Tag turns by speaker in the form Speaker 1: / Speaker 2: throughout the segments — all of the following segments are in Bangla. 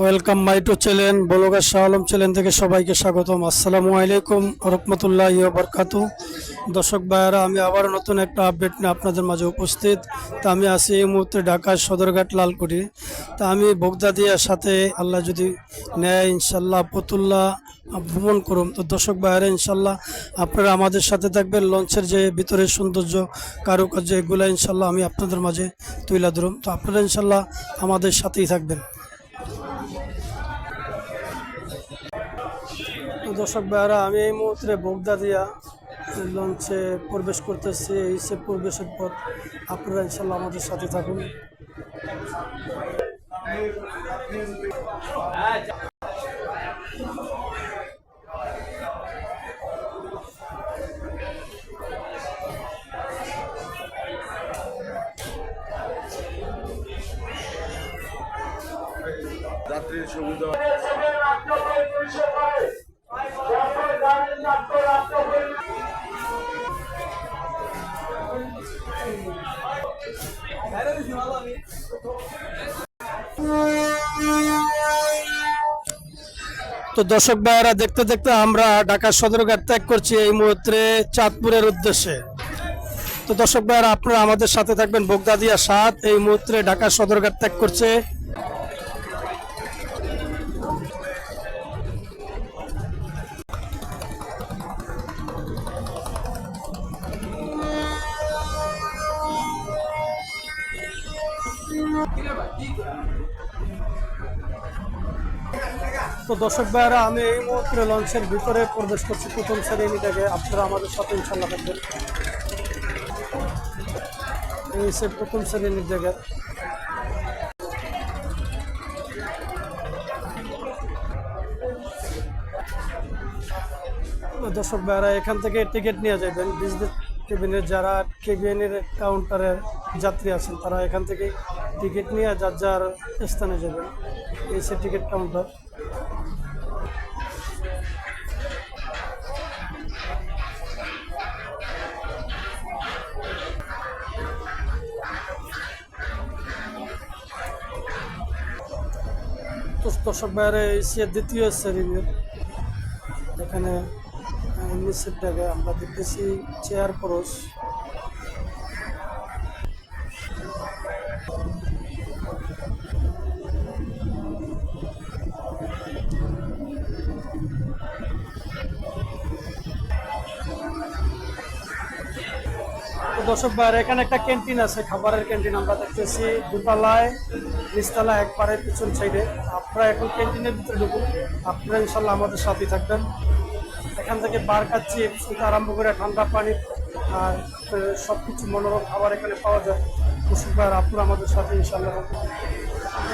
Speaker 1: Welcome my to channel vlogger Shah Alam channel থেকে সবাইকে স্বাগতম। আসসালামু আলাইকুম রহমতুল্লাহ বরকাতু। দর্শক ভাইয়ারা, আমি আবার নতুন একটা আপডেট নিয়ে আপনাদের মাঝে উপস্থিত। তা আমি আছি এই মুহূর্তে ঢাকার সদরঘাট লালকুটি তা আমি বগদাদিয়ার সাথে আল্লাহ যদি নেয় ইনশাল্লাহ ফতুল্লাহ ভ্রমণ করুন। তো দর্শক ভাইয়ারা ইনশাল্লাহ আপনারা আমাদের সাথে থাকবেন। লঞ্চের যে ভিতরের সৌন্দর্য, কারুকার্য, এগুলো ইনশাল্লাহ আমি আপনাদের মাঝে তুলে ধরুন তো আপনারা ইনশাল্লাহ আমাদের সাথেই থাকবেন। দর্শক ভাইরা আমি এই মুহূর্তে বোগদা দিয়া লঞ্চে প্রবেশ করতেছি। এই সে প্রবেশের পথ আপনারা ইনশাল্লাহ আমাদের সাথে থাকুন। তো দর্শক ভাইয়েরা, দেখতে দেখতে আমরা ঢাকা সদরঘাট ত্যাগ করছি এই মুহূর্তে চাঁদপুরের উদ্দেশ্যে। তো দর্শক ভাইয়েরা, আপনারা আমাদের সাথে থাকবেন বোগদাদিয়া সাত। এই মুহূর্তে ঢাকা সদরঘাট ত্যাগ করছে। তো দর্শক ভাইয়ারা, আমি এই মুহূর্তে লঞ্চের ভিতরে প্রবেশ করছি। প্রথম শ্রেণি থেকে আপনারা আমাদের সাথে ইনশাল্লাহ থাকবেন। এই সে প্রথম শ্রেণির জায়গা। দর্শক ভাইয়ারা, এখান থেকে টিকিট নিয়ে যাবেন। বিজনেস কেবিনের যারা কেবিনের কাউন্টারের যাত্রী আছেন, তারা এখান থেকে টিকিট নিয়ে যার যার স্থানে যাবেন। এই সে টিকিট কাউন্টার। দর্শক বাইরে এশিয়ার দ্বিতীয় শ্রেণির এখানে নিচের আমরা দেখতেছি চেয়ার পরশ দর্শক বাইরে এখানে একটা ক্যান্টিন আছে, খাবারের ক্যান্টিন আমরা দেখতেছি। দুতলায় নিচতলা একবারে পিছন সাইডে। আপনারা এখন ক্যান্টিনের ভিতরে ঢুকুন। আপনারা ইনশাল্লাহ আমাদের সাথেই থাকবেন। এখান থেকে চিপস থেকে আরম্ভ করে ঠান্ডা পানি, আর সব কিছু মনোরম খাবার এখানে পাওয়া যায়। দর্শক ভাইয়েরা আপনারা আমাদের সাথে ইনশাল্লাহ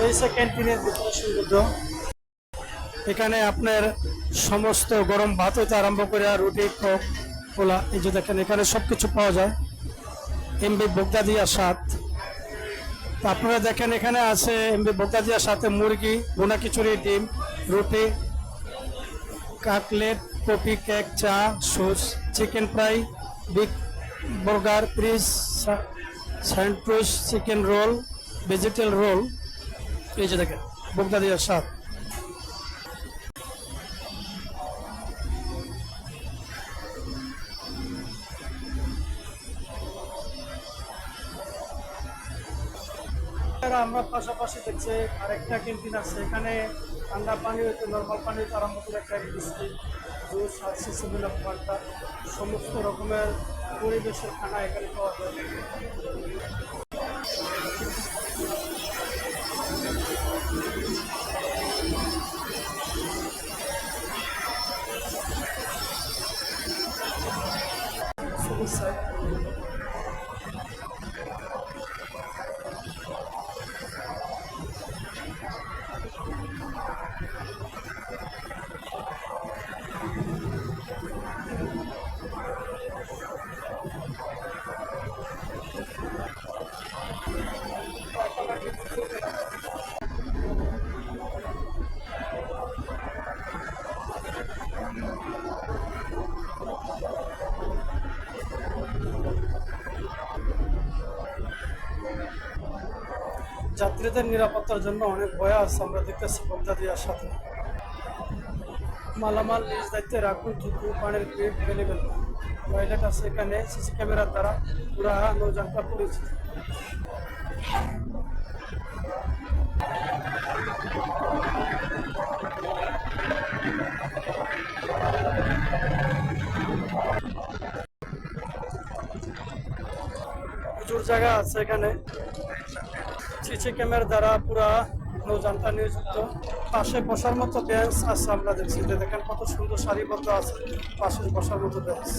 Speaker 1: এই সে ক্যান্টিনের ভিতরে সৌন্দর্য। এখানে আপনার সমস্ত গরম ভাত হইতে আরম্ভ করে রুটি কোক পোলা, এই যে দেখেন, এখানে সব কিছু পাওয়া যায়। এমবি বগদাদিয়া সাত। আপনারা দেখেন এখানে আছে এমবি বগদাদিয়ার সাথে মুরগি বোনা খিচুড়ি, ডিম, রুটি, কাটলেট, কপি, কেক, চা, sauce, chicken fry, big burger, fries sandwich, chicken roll, vegetable roll. এই যে দেখেন বগদাদিয়ার সাত। এছাড়া আমরা পাশাপাশি দেখছি আরেকটা ক্যান্টিন আছে। এখানে ঠান্ডা পানি হইতে নর্মাল পানি হইতে আরম্ভ করে একটা বিস্কিট জুস আর আপ ফান্টা সমস্ত রকমের পরিবেশের খানা এখানে পাওয়া যায়। যাত্রীদের নিরাপত্তার জন্য অনেক ভয় আছে, আমরা দেখতেছি দেওয়ার সাথে। মালামাল নিজ দায়িত্বে রাখুন থুতু পানির পেট ফেলে ফেলবেন টয়লেট আছে এখানে, সিসি ক্যামেরার দ্বারা পুরা নৌযানটা প্রচুর জায়গা আছে এখানে। সিসি ক্যামেরার দ্বারা পুরা নৌযানটা নিয়োজিত। পাশে বসার মতো বেঞ্চ আছে আমরা দেখছি যে দেখেন কত সুন্দর সারিবদ্ধ আছে। পাশে বসার মতো বেঞ্চ।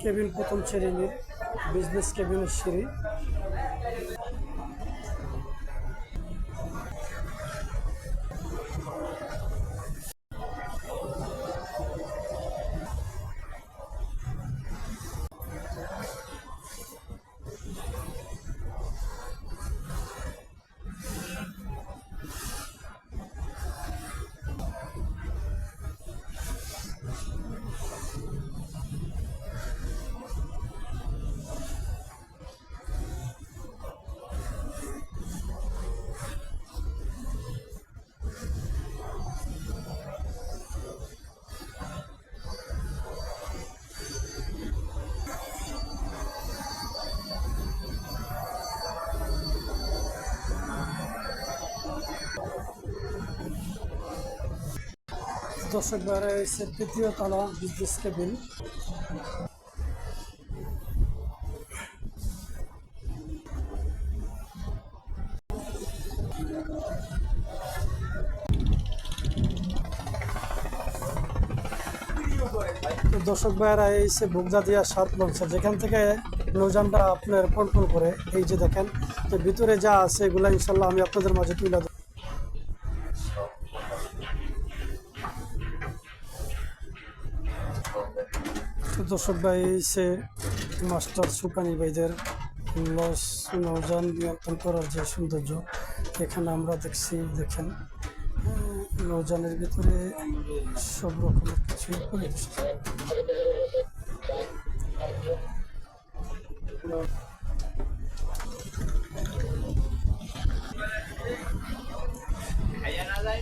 Speaker 1: কেবিন প্রথম শ্রেণির বিজনেস কেবিনের সিঁড়ি দর্শক বাইরে এসে তৃতীয় তলা কেবিন তো দর্শক ভাইয়েরা এসে বুকদা দিয়া সাত লঞ্চা যেখান থেকে নৌজানটা আপনার কন্ট্রোল করে, এই যে দেখেন, তো ভিতরে যা আছে এগুলা ইনশাল্লাহ আমি আপনাদের মাঝে তুলে দর্শক ভাই সে মাস্টার সুকানি ভাইদের লস নৌযান নিয়ন্ত্রণ করার যে সৌন্দর্য এখানে আমরা দেখছি দেখেন উম, নৌযানের ভিতরে সব রকমের কিছু পরিবেশিত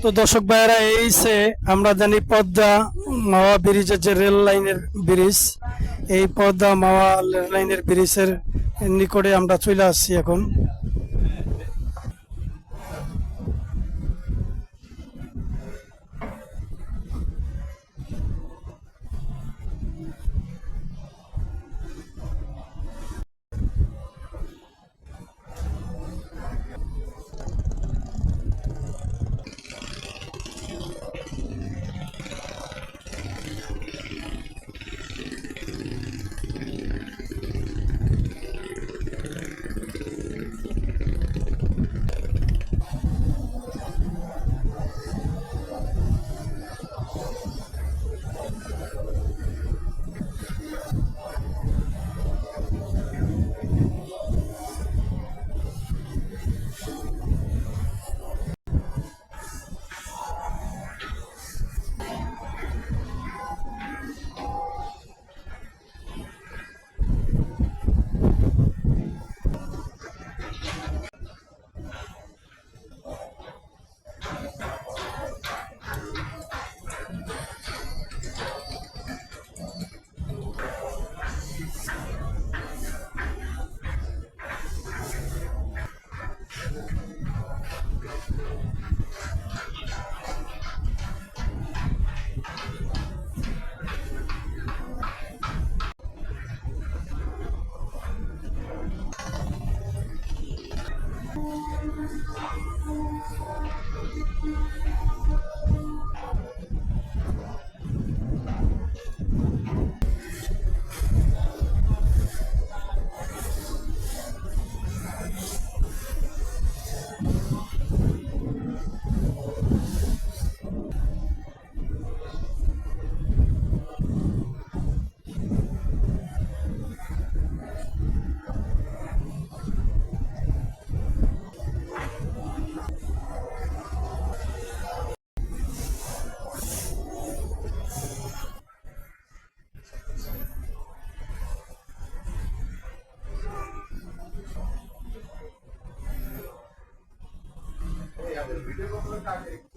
Speaker 1: তো দর্শক ভাইয়েরা এই সে আমরা জানি পদ্মা মাওয়া ব্রিজ আছে রেল লাইনের ব্রিজ, এই পদ্মা মাওয়া রেল লাইনের ব্রিজের নিকটে আমরা চলে আসছি এখন। ごめんなさい。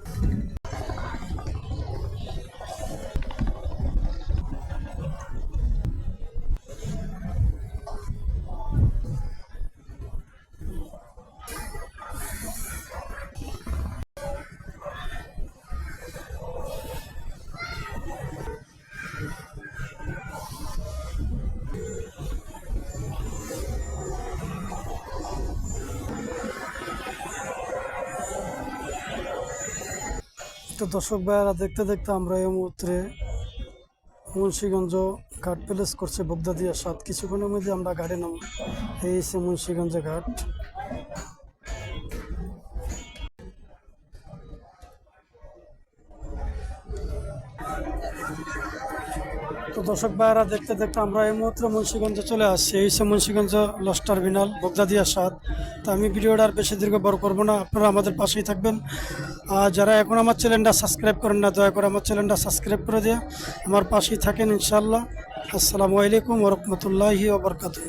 Speaker 1: তো দর্শক ভাইয়ারা, দেখতে দেখতে আমরা এই মুহূর্তে মুন্সীগঞ্জ ঘাট প্যালেস করছে বগদাদিয়া সাত। কিছুক্ষণের মধ্যে আমরা ঘাটে নাম এই হচ্ছে মুন্সীগঞ্জ ঘাট। তো দর্শক ভাইয়ারা, দেখতে দেখতে আমরা এই মুহূর্তে মুন্সীগঞ্জে চলে আসছি। এই হচ্ছে মুন্সীগঞ্জ লস টার্মিনাল বগদাদিয়া সাত। তো আমি ভিডিওটা আর বেশি দীর্ঘ বড় করব না। আপনারা আমাদের পাশেই থাকবেন। আর যারা এখন আমার চ্যানেলটা সাবস্ক্রাইব করেন না, দয়া করে আমার চ্যানেলটা সাবস্ক্রাইব করে দিয়ে আমার পাশেই থাকেন ইনশাল্লাহ আসসালামু আলাইকুম ওরহমতুল্লাহি ওবরকাতুহ